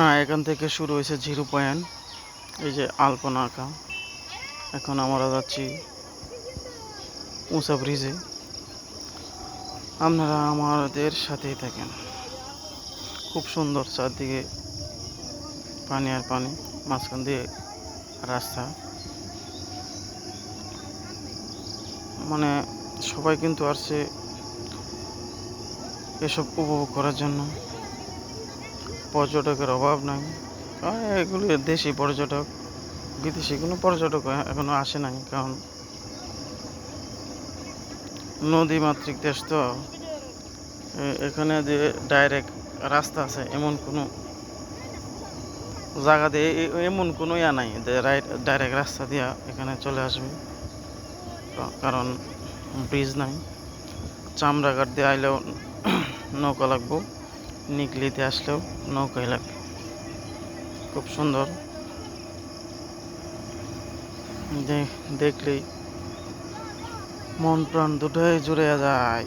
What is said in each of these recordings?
হ্যাঁ এখান থেকে শুরু হয়েছে জিরো পয়েন্ট এই যে আলপনা আঁকা এখন আমরা যাচ্ছি উঁচা ব্রিজে। আপনারা আমাদের সাথেই থাকেন। খুব সুন্দর চারদিকে পানি আর পানি, মাঝখান দিয়ে রাস্তা। মানে সবাই কিন্তু আসছে এসব উপভোগ করার জন্য। পর্যটকের অভাব নাই। কারণ এগুলো দেশি পর্যটক, বিদেশি কোনো পর্যটক এখনও আসে নাই, কারণ নদীমাতৃক দেশ তো। এখানে যে ডাইরেক্ট রাস্তা আছে, এমন কোনো জায়গা দিয়ে এমন কোনো ইয়া নাই যে ডাইরেক্ট রাস্তা দিয়া এখানে চলে আসবে। কারণ ব্রিজ নাই। চামড়াঘাট দিয়ে আইলেও নৌকা লাগবো। নিকলিতে আসলেও নৌকাই লাগবে। খুব সুন্দর। দেখলেই মন প্রাণ দুটোই জুড়ে যায়।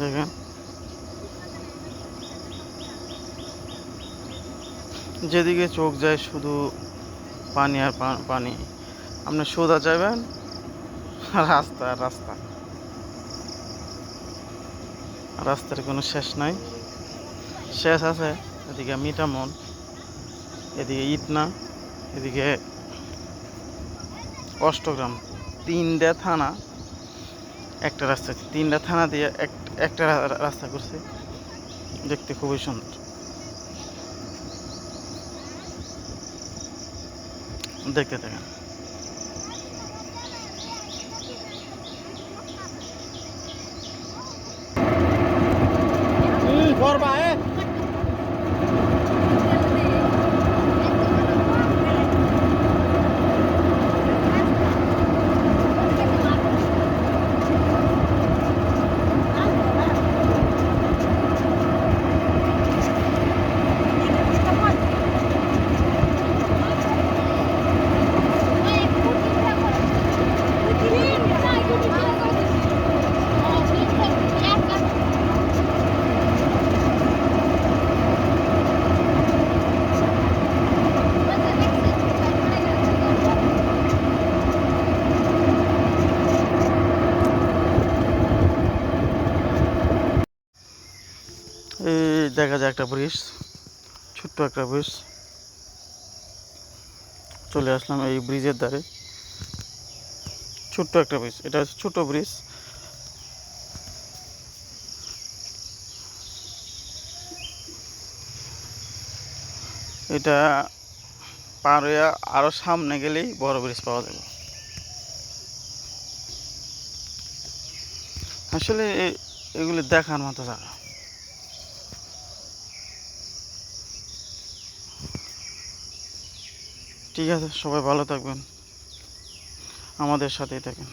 দেখেন। যেদিকে চোখ যায় শুধু পানি আর পানি। আপনি সোজা যাবেন, রাস্তা রাস্তা। রাস্তার কোনো শেষ নাই। শেষ আছে, এদিকে মিঠামন, এদিকে ইটনা, এদিকে অষ্টগ্রাম। তিনটা থানা, একটা রাস্তা তিনটা থানা দিয়ে এক- একটা রাস্তা করছে। দেখতে খুবই সুন্দর। দেখতে থাকেন। দেখা যায় একটা ব্রিজ, ছোট্ট একটা ব্রিজ। চলে আসলাম এই ব্রিজের ধারে। ছোট্ট একটা ব্রিজ, এটা হচ্ছে ছোট ব্রিজ। এটা পার হয়ে আরও সামনে গেলেই বড় ব্রিজ পাওয়া যাবে। আসলে এগুলি দেখার মতো জায়গা। ঠিক আছে সবাই ভালো থাকবেন। আমাদের সাথেই থাকেন।